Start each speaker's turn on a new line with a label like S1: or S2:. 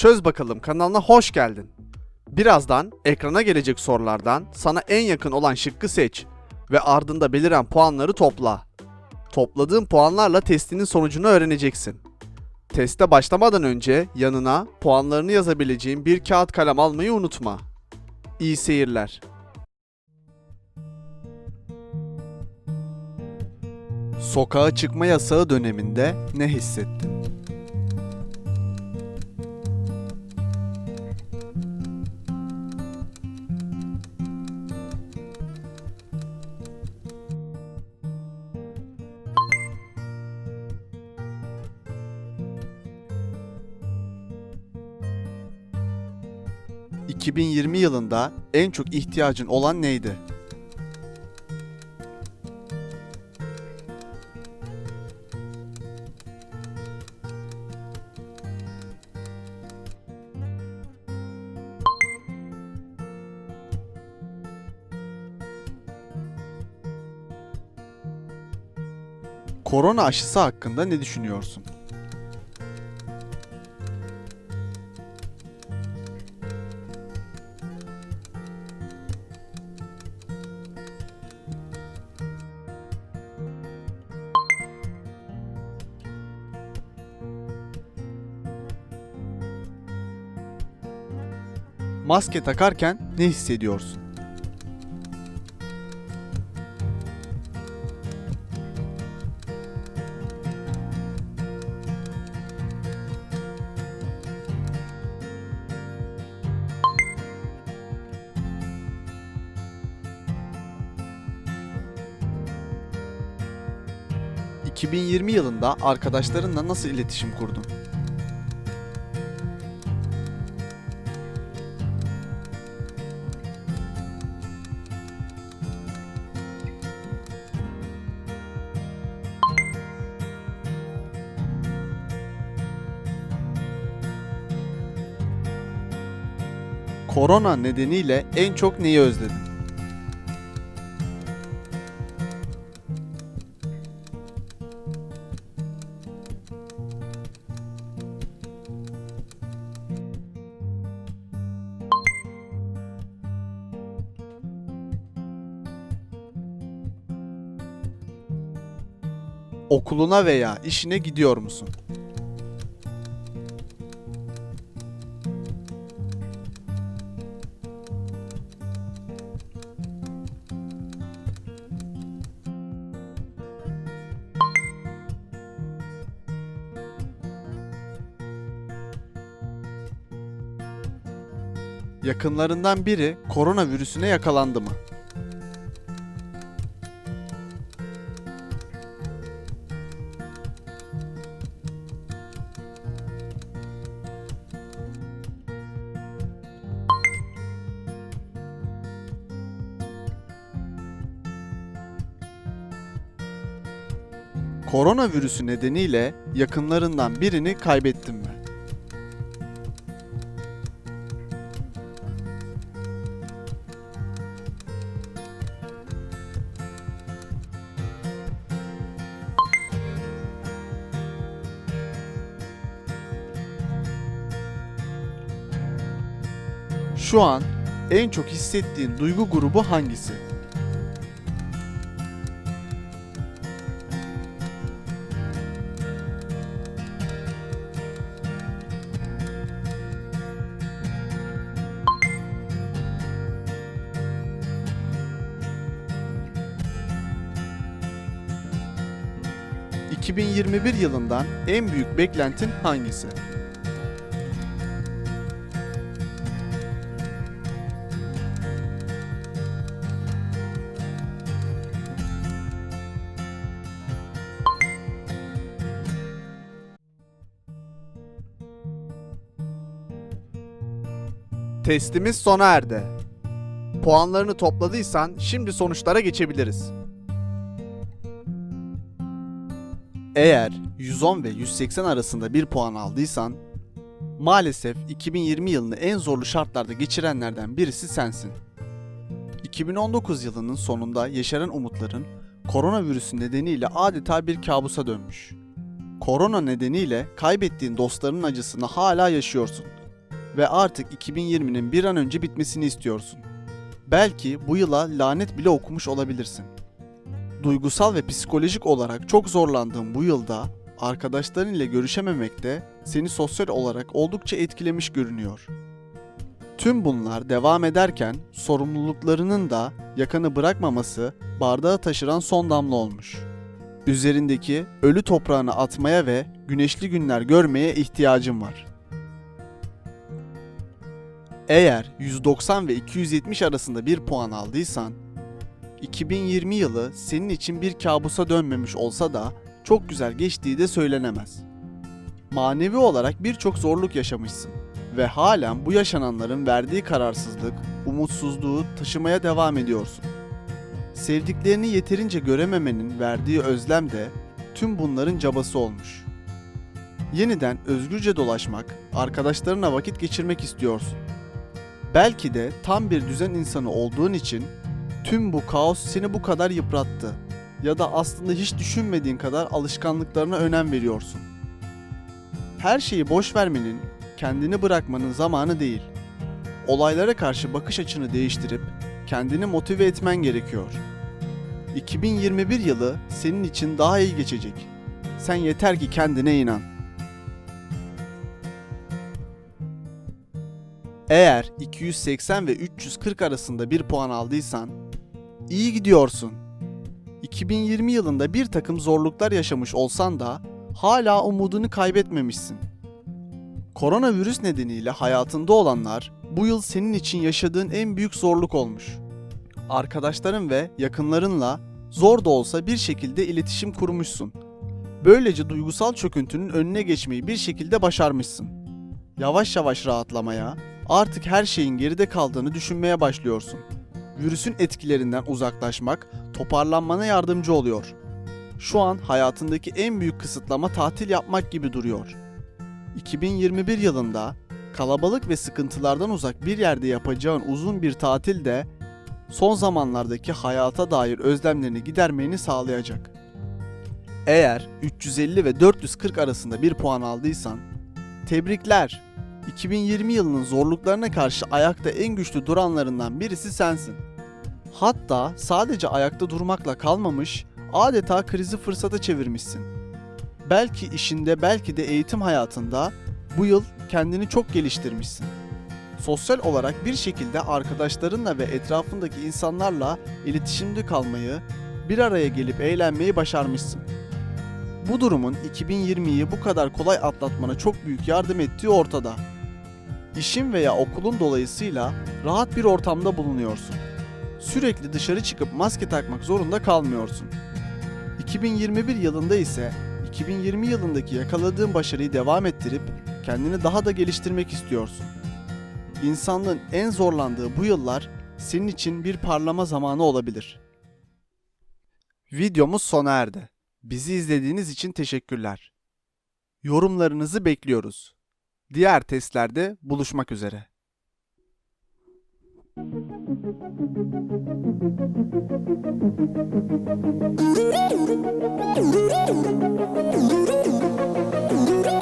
S1: Çöz bakalım kanalına hoş geldin. Birazdan ekrana gelecek sorulardan sana en yakın olan şıkkı seç ve ardında beliren puanları topla. Topladığın puanlarla testinin sonucunu öğreneceksin. Teste başlamadan önce yanına puanlarını yazabileceğin bir kağıt kalem almayı unutma. İyi seyirler. Sokağa çıkma yasağı döneminde ne hissettin? ...2020 yılında en çok ihtiyacın olan neydi? Korona aşısı hakkında ne düşünüyorsun? Maske takarken ne hissediyorsun? ...2020 yılında arkadaşlarınla nasıl iletişim kurdun? Korona nedeniyle en çok neyi özledin? Okuluna veya işine gidiyor musun? Yakınlarından biri koronavirüsüne yakalandı mı? Koronavirüsü nedeniyle yakınlarından birini kaybettin mi? Şu an en çok hissettiğin duygu grubu hangisi? ...2021 yılından en büyük beklentin hangisi? Testimiz sona erdi. Puanlarını topladıysan şimdi sonuçlara geçebiliriz. Eğer 110 ve 180 arasında bir puan aldıysan, maalesef 2020 yılını en zorlu şartlarda geçirenlerden birisi sensin. 2019 yılının sonunda yeşeren umutların koronavirüsü nedeniyle adeta bir kabusa dönmüş. Korona nedeniyle kaybettiğin dostlarının acısını hala yaşıyorsun ve artık 2020'nin bir an önce bitmesini istiyorsun. Belki bu yıla lanet bile okumuş olabilirsin. Duygusal ve psikolojik olarak çok zorlandığın bu yılda arkadaşların ile görüşememek de seni sosyal olarak oldukça etkilemiş görünüyor. Tüm bunlar devam ederken sorumluluklarının da yakanı bırakmaması bardağı taşıran son damla olmuş. Üzerindeki ölü toprağını atmaya ve güneşli günler görmeye ihtiyacın var. Eğer 190 ve 270 arasında bir puan aldıysan, 2020 yılı senin için bir kabusa dönmemiş olsa da çok güzel geçtiği de söylenemez. Manevi olarak birçok zorluk yaşamışsın ve halen bu yaşananların verdiği kararsızlık, umutsuzluğu taşımaya devam ediyorsun. Sevdiklerini yeterince görememenin verdiği özlem de tüm bunların cabası olmuş. Yeniden özgürce dolaşmak, arkadaşlarına vakit geçirmek istiyorsun. Belki de tam bir düzen insanı olduğun için tüm bu kaos seni bu kadar yıprattı ya da aslında hiç düşünmediğin kadar alışkanlıklarına önem veriyorsun. Her şeyi boş vermenin, kendini bırakmanın zamanı değil. Olaylara karşı bakış açını değiştirip kendini motive etmen gerekiyor. 2021 yılı senin için daha iyi geçecek. Sen yeter ki kendine inan. Eğer 280 ve 340 arasında bir puan aldıysan iyi gidiyorsun. 2020 yılında bir takım zorluklar yaşamış olsan da hala umudunu kaybetmemişsin. Koronavirüs nedeniyle hayatında olanlar bu yıl senin için yaşadığın en büyük zorluk olmuş. Arkadaşların ve yakınlarınla zor da olsa bir şekilde iletişim kurmuşsun. Böylece duygusal çöküntünün önüne geçmeyi bir şekilde başarmışsın. Yavaş yavaş rahatlamaya, artık her şeyin geride kaldığını düşünmeye başlıyorsun. Virüsün etkilerinden uzaklaşmak toparlanmana yardımcı oluyor. Şu an hayatındaki en büyük kısıtlama tatil yapmak gibi duruyor. 2021 yılında kalabalık ve sıkıntılardan uzak bir yerde yapacağın uzun bir tatil de son zamanlardaki hayata dair özlemlerini gidermeni sağlayacak. Eğer 350 ve 440 arasında bir puan aldıysan, tebrikler. 2020 yılının zorluklarına karşı ayakta en güçlü duranlarından birisi sensin. Hatta sadece ayakta durmakla kalmamış, adeta krizi fırsata çevirmişsin. Belki işinde, belki de eğitim hayatında bu yıl kendini çok geliştirmişsin. Sosyal olarak bir şekilde arkadaşlarınla ve etrafındaki insanlarla iletişimde kalmayı, bir araya gelip eğlenmeyi başarmışsın. Bu durumun 2020'yi bu kadar kolay atlatmana çok büyük yardım ettiği ortada. İşin veya okulun dolayısıyla rahat bir ortamda bulunuyorsun. Sürekli dışarı çıkıp maske takmak zorunda kalmıyorsun. 2021 yılında ise 2020 yılındaki yakaladığın başarıyı devam ettirip kendini daha da geliştirmek istiyorsun. İnsanlığın en zorlandığı bu yıllar senin için bir parlama zamanı olabilir. Videomuz sona erdi. Bizi izlediğiniz için teşekkürler. Yorumlarınızı bekliyoruz diğer testlerde buluşmak üzere.
S2: Thank you.